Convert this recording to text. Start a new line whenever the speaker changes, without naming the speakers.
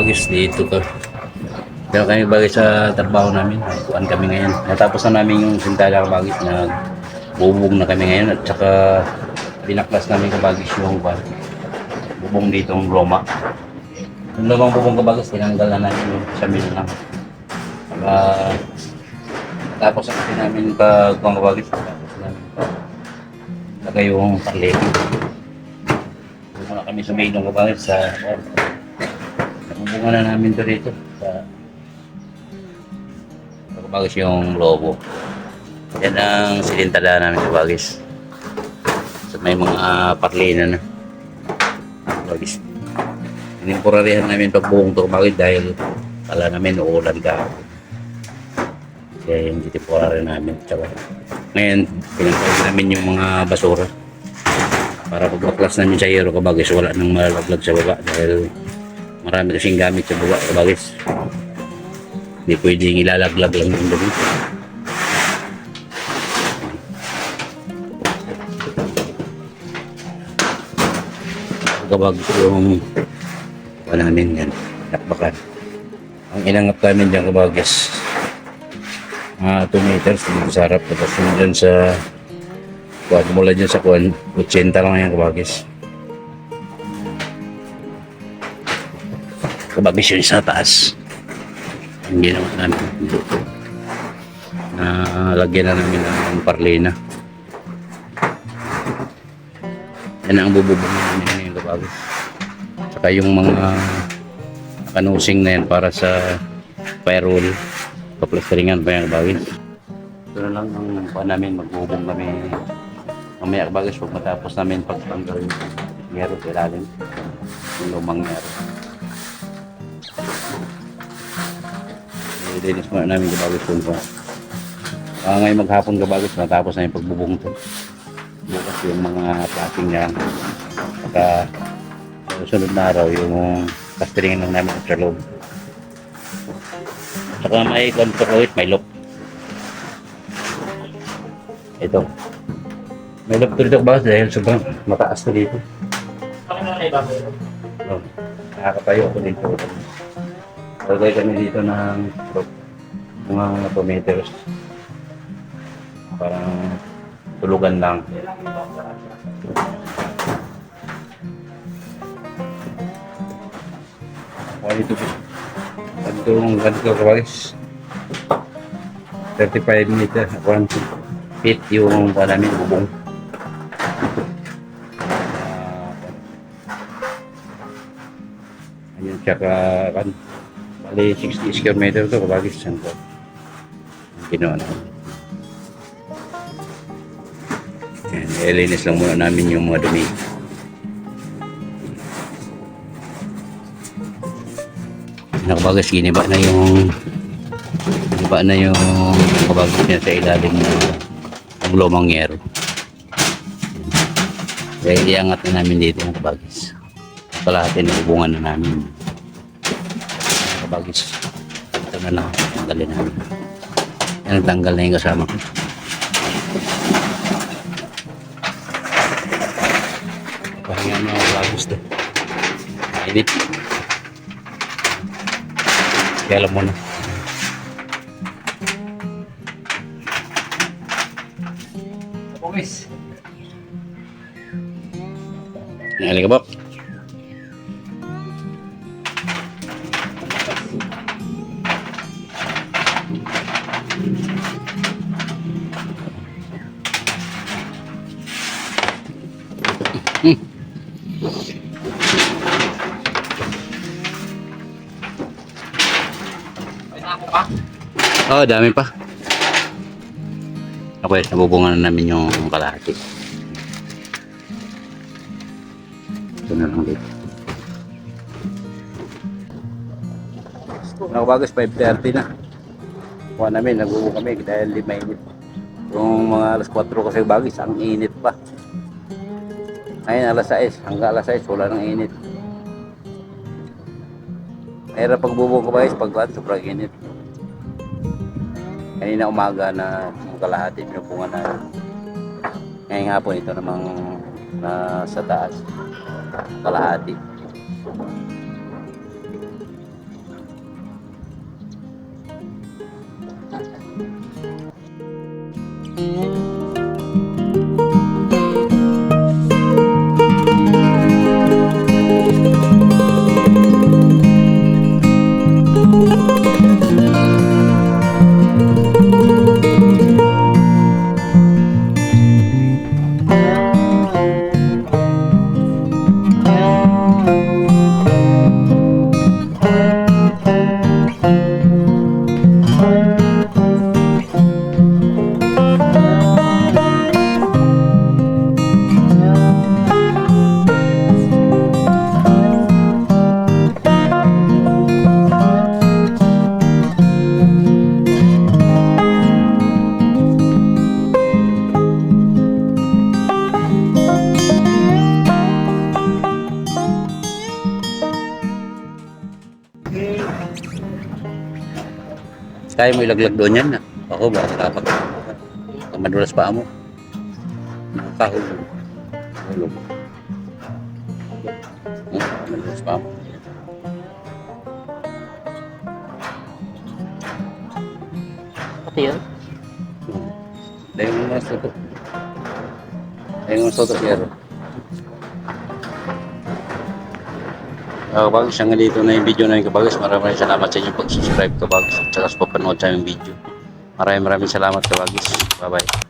kabagis dito ka. Kaya kami bagay sa trabaho namin. Kuan kami ngayon. Natapos na namin yung sintala kabagis na bubong na kami ngayon at saka binaklas namin kabagis yung kuan. Bubong dito ang Roma. Yung lumang bubong kabagis, tinanggal na namin yung sa lang. Uh, tapos kasi namin pag kuan kabagis. Tapos namin pag lagay yung parleki. Doon na kami sa may ilong kabagis sa Nabubungan na namin to dito sa Bagis yung lobo. Yan ang silintala namin sa Bagis. So, may mga parlina na. Bagis. Inimporarihan namin pagbuong to Bagis dahil kala namin uulan ka. Kaya yung titiporari namin. Tsaka, ngayon, pinagkawin namin yung mga basura. Para pagbaklas namin sa hero kabagis, wala nang malalaglag sa baba dahil marami kasing gamit sa baba kabagis. Hindi pwedeng ilalaglag lang yung dumi. Kapag yung pa namin yan, nakbakan. Ang inangap namin dyan kabagis, mga 2 meters dito sa harap. Tapos yung dyan sa kuwan, mula dyan sa kuwan, 80 lang yan kabagis. Kabagis yun sa taas. Ang ginawa namin na lagyan na namin ng parlina. Yan ang bububong namin ngayon kabago saka yung mga kanusing na yan para sa firewall. Paplasteringan pa yan kabago ito lang ang pa namin magbubong kami. Mamaya kabago pag matapos namin pagtanggal yung sa ilalim yung lumang ngero Ilinis muna namin gabagos kung pa. Uh, ngayon maghapon gabagos, natapos na yung pagbubong to. Bukas yung mga plating niya. Saka sa sunod na araw yung plastering lang namin sa loob. Saka may contour may lock. Ito. May lock to dito ba dahil sobrang mataas to dito. Oh, nakakatayo ako dito. Lagay kami dito ng mga 2 meters. Parang tulugan lang. Kaya ito po. Ganitong ganito guys. 35 meter. 1 feet yung namin bubong. Ah, Ayun, tsaka kan, Bali, 60 square meter to, kabagis saan ko. Ang ginawa na. Yan, ilinis lang muna namin yung mga dumi. Nakabagis, giniba na yung giniba na yung kabagis niya sa ilalim ng ng lumang yero. Kaya iangat na namin dito yung kabagis. Kalahati na hubungan na namin kabagis. Ito na lang. Tanggalin namin. Yan, tanggal na yung kasama ko. Pahinga na ang kabagis doon. Mainit. Kaya alam mo na. Kabagis. Ngali ka Oo, oh, dami pa. Okay, nabubungan na namin yung kalahati. Ito na lang dito. Nakabagas 5.30 na. Kuha namin, nagubo kami dahil di mainit. Yung mga alas 4 kasi bagis, ang init pa. Ngayon alas 6, hanggang alas 6, wala nang init. Mahirap pagbubong ko guys, pag sobrang init. Kanina umaga na yung kalahati pinupungan na. Ngayon nga po ito namang na sa taas. Kalahati. Kaya mo ilaglag doon yan. Ako ba, kapag madulas pa mo. Nakakahulog. Hulog. Hmm, madulas pa mo.
Pati yun.
Dahil mo mas toto. Dahil mo mas toto pero. Uh, hanggang dito na yung video na yung kabagas. Maraming salamat sa inyong pag-subscribe kabagas at saka sa papanood sa aming video. Maraming maraming salamat kabagas. Bye bye.